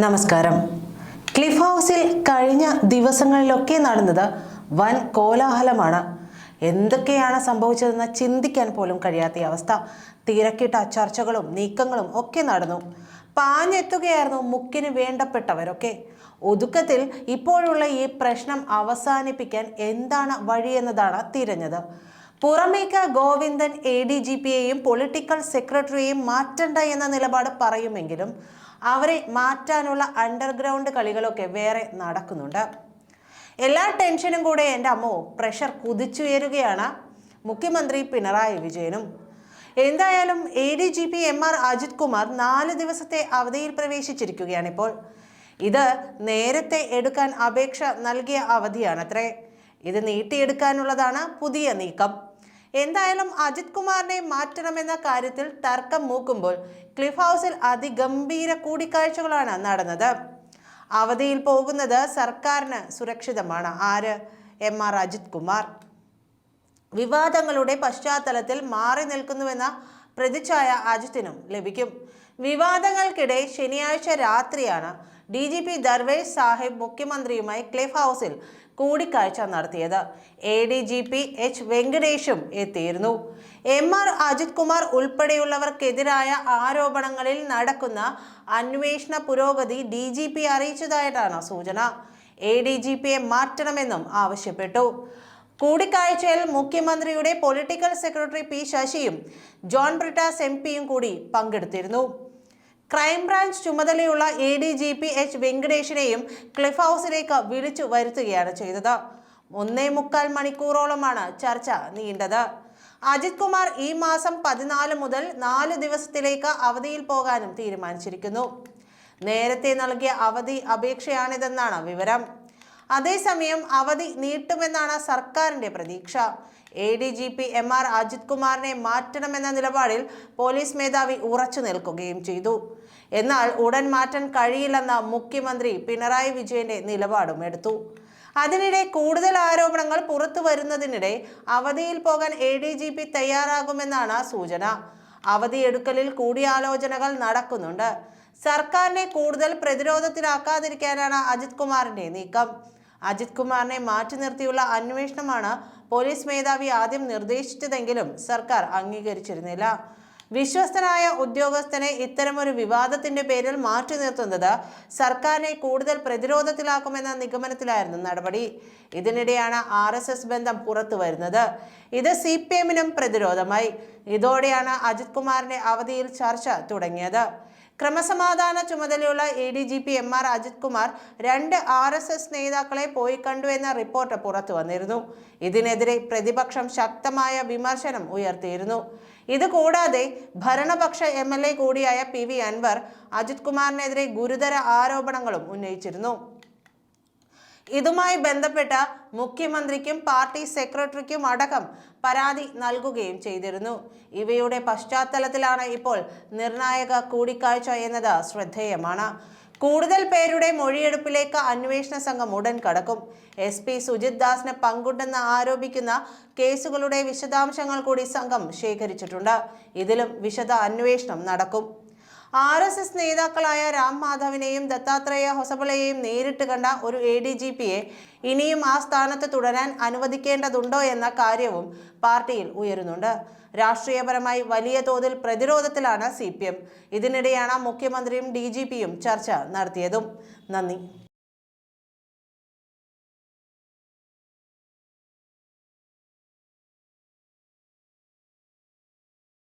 നമസ്കാരം. ക്ലിഫ് ഹൗസിൽ കഴിഞ്ഞ ദിവസങ്ങളിലൊക്കെ നടന്നത് വൻ കോലാഹലമാണ്. എന്തൊക്കെയാണ് സംഭവിച്ചതെന്ന് ചിന്തിക്കാൻ പോലും കഴിയാത്ത അവസ്ഥ. തിരക്കിട്ട ചർച്ചകളും നീക്കങ്ങളും ഒക്കെ നടന്നു. പാഞ്ഞെത്തുകയായിരുന്നു മുക്കിന് വേണ്ടപ്പെട്ടവരൊക്കെ. ഒതുക്കത്തിൽ ഇപ്പോഴുള്ള ഈ പ്രശ്നം അവസാനിപ്പിക്കാൻ എന്താണ് വഴിയെന്നതാണ് തിരഞ്ഞത്. പുറമേക്ക് ഗോവിന്ദൻ എ ഡി ജി പിയെയും പൊളിറ്റിക്കൽ സെക്രട്ടറിയെയും മാറ്റണ്ട എന്ന നിലപാട് പറയുമെങ്കിലും അവരെ മാറ്റാനുള്ള അണ്ടർഗ്രൗണ്ട് കളികളൊക്കെ വേറെ നടക്കുന്നുണ്ട്. എല്ലാ ടെൻഷനും കൂടെ എന്റെ അമ്മോ പ്രഷർ കുതിച്ചുയരുകയാണ് മുഖ്യമന്ത്രി പിണറായി വിജയനും. എന്തായാലും A D G P M R Ajith Kumar നാല് ദിവസത്തെ അവധിയിൽ പ്രവേശിച്ചിരിക്കുകയാണിപ്പോൾ ഇത് നേരത്തെ എടുക്കാൻ അപേക്ഷ നൽകിയ അവധിയാണത്രേ. ഇത് നീട്ടിയെടുക്കാനുള്ളതാണ് പുതിയ നീക്കം. എന്തായാലും അജിത് കുമാറിനെ മാറ്റണമെന്ന കാര്യത്തിൽ തർക്കം മൂക്കുമ്പോൾ ക്ലിഫ് ഹൗസിൽ അതിഗംഭീര കൂടിക്കാഴ്ചകളാണ് നടന്നത്. അവധിയിൽ പോകുന്നത് സർക്കാരിന് സുരക്ഷിതമാണ്. ആര്? എം. ആർ. അജിത് കുമാർ. വിവാദങ്ങളുടെ പശ്ചാത്തലത്തിൽ മാറി നിൽക്കുന്നുവെന്ന പ്രതിച്ഛായ അജിത്തിനും ലഭിക്കും. വിവാദങ്ങൾക്കിടെ ശനിയാഴ്ച രാത്രിയാണ് D G P Darvesh Sahib മുഖ്യമന്ത്രിയുമായി ക്ലിഫ് ഹൗസിൽ കൂടിക്കാഴ്ച നടത്തിയത്. A D G P H വെങ്കടേഷും എത്തിയിരുന്നു. എം ആർ അജിത് കുമാർ ഉൾപ്പെടെയുള്ളവർക്കെതിരായ ആരോപണങ്ങളിൽ നടക്കുന്ന അന്വേഷണ പുരോഗതി ഡി ജി പി അറിയിച്ചതായിട്ടാണ് സൂചന. എ ഡി ജി പിയെ മാറ്റണമെന്നും ആവശ്യപ്പെട്ടു. കൂടിക്കാഴ്ചയിൽ മുഖ്യമന്ത്രിയുടെ പൊളിറ്റിക്കൽ സെക്രട്ടറി പി ശശിയും ജോൺ ബ്രിട്ടാസ് എം പിയും കൂടി പങ്കെടുത്തിരുന്നു. ക്രൈംബ്രാഞ്ച് ചുമതലയുള്ള A D G P H വെങ്കടേഷിനെയും Cliff ഹൗസിലേക്ക് വിളിച്ചു വരുത്തുകയാണ് ചെയ്തത്. ഒന്നേ മുക്കാൽ മണിക്കൂറോളമാണ് ചർച്ച നീണ്ടത്. അജിത് കുമാർ ഈ മാസം പതിനാല് മുതൽ നാല് ദിവസത്തിലേക്ക് അവധിയിൽ പോകാനും തീരുമാനിച്ചിരിക്കുന്നു. നേരത്തെ നൽകിയ അവധി അപേക്ഷയാണിതെന്നാണ് വിവരം. അതേസമയം അവധി നീട്ടുമെന്നാണ് സർക്കാരിന്റെ പ്രതീക്ഷ. A D G P M R Ajith കുമാറിനെ മാറ്റണമെന്ന നിലപാടിൽ പോലീസ് മേധാവി ഉറച്ചു നിൽക്കുകയും ചെയ്തു. എന്നാൽ ഉടൻ മാറ്റാൻ കഴിയില്ലെന്ന മുഖ്യമന്ത്രി പിണറായി വിജയന്റെ നിലപാടും എടുത്തു. അതിനിടെ കൂടുതൽ ആരോപണങ്ങൾ പുറത്തു വരുന്നതിനിടെ അവധിയിൽ പോകാൻ എ ഡി ജി പി തയ്യാറാകുമെന്നാണ് സൂചന. അവധിയെടുക്കലിൽ കൂടിയാലോചനകൾ നടക്കുന്നുണ്ട്. സർക്കാരിനെ കൂടുതൽ പ്രതിരോധത്തിലാക്കാതിരിക്കാനാണ് അജിത് കുമാറിന്റെ നീക്കം. അജിത് കുമാറിനെ മാറ്റി നിർത്തിയുള്ള അന്വേഷണമാണ് പോലീസ് മേധാവി ആദ്യം നിർദ്ദേശിച്ചതെങ്കിലും സർക്കാർ അംഗീകരിച്ചിരുന്നില്ല. വിശ്വസ്തനായ ഉദ്യോഗസ്ഥനെ ഇത്തരമൊരു വിവാദത്തിന്റെ പേരിൽ മാറ്റി നിർത്തുന്നത് സർക്കാരിനെ കൂടുതൽ പ്രതിരോധത്തിലാക്കുമെന്ന നിഗമനത്തിലായിരുന്നു നടപടി. ഇതിനിടെയാണ് ആർ എസ് എസ് ബന്ധം പുറത്തു വരുന്നത്. ഇത് സി പി എമ്മിനും പ്രതിരോധമായി. ഇതോടെയാണ് അജിത് കുമാറിന്റെ അവധിയിൽ ചർച്ച തുടങ്ങിയത്. ക്രമസമാധാന ചുമതലയുള്ള A D G P M R Ajith Kumar രണ്ട് ആർ എസ് എസ് നേതാക്കളെ പോയി കണ്ടു എന്ന റിപ്പോർട്ട് പുറത്തു വന്നിരുന്നു. ഇതിനെതിരെ പ്രതിപക്ഷം ശക്തമായ വിമർശനം ഉയർത്തിയിരുന്നു. ഇതുകൂടാതെ ഭരണപക്ഷ എം എൽ എ കൂടിയായ പി വി അൻവർ അജിത് കുമാറിനെതിരെ ഗുരുതര ആരോപണങ്ങളും ഉന്നയിച്ചിരുന്നു. ഇതുമായി ബന്ധപ്പെട്ട മുഖ്യമന്ത്രിക്കും പാർട്ടി സെക്രട്ടറിക്കും അടക്കം പരാതി നൽകുകയും ചെയ്തിരുന്നു. ഇവയുടെ പശ്ചാത്തലത്തിലാണ് ഇപ്പോൾ നിർണായക കൂടിക്കാഴ്ച എന്നത് ശ്രദ്ധേയമാണ്. കൂടുതൽ പേരുടെ മൊഴിയെടുപ്പിലേക്ക് അന്വേഷണ സംഘം ഉടൻ കടക്കും. എസ് പി സുജിത് ദാസിന് പങ്കുണ്ടെന്ന് ആരോപിക്കുന്ന കേസുകളുടെ വിശദാംശങ്ങൾ കൂടി സംഘം ശേഖരിച്ചിട്ടുണ്ട്. ഇതിലും വിശദ അന്വേഷണം നടക്കും. ആർ എസ് എസ് നേതാക്കളായ രാം മാധവിനെയും ദത്താത്രേയ ഹൊസബളയെയും നേരിട്ട് കണ്ട ഒരു എ ഡി ജി പിയെ ഇനിയും ആ സ്ഥാനത്ത് തുടരാൻ അനുവദിക്കേണ്ടതുണ്ടോ എന്ന കാര്യവും പാർട്ടിയിൽ ഉയരുന്നുണ്ട്. രാഷ്ട്രീയപരമായി വലിയ തോതിൽ പ്രതിരോധത്തിലാണ് സി പി എം. ഇതിനിടെയാണ് മുഖ്യമന്ത്രിയും ഡി ജി പിയും ചർച്ച നടത്തിയതും. നന്ദി.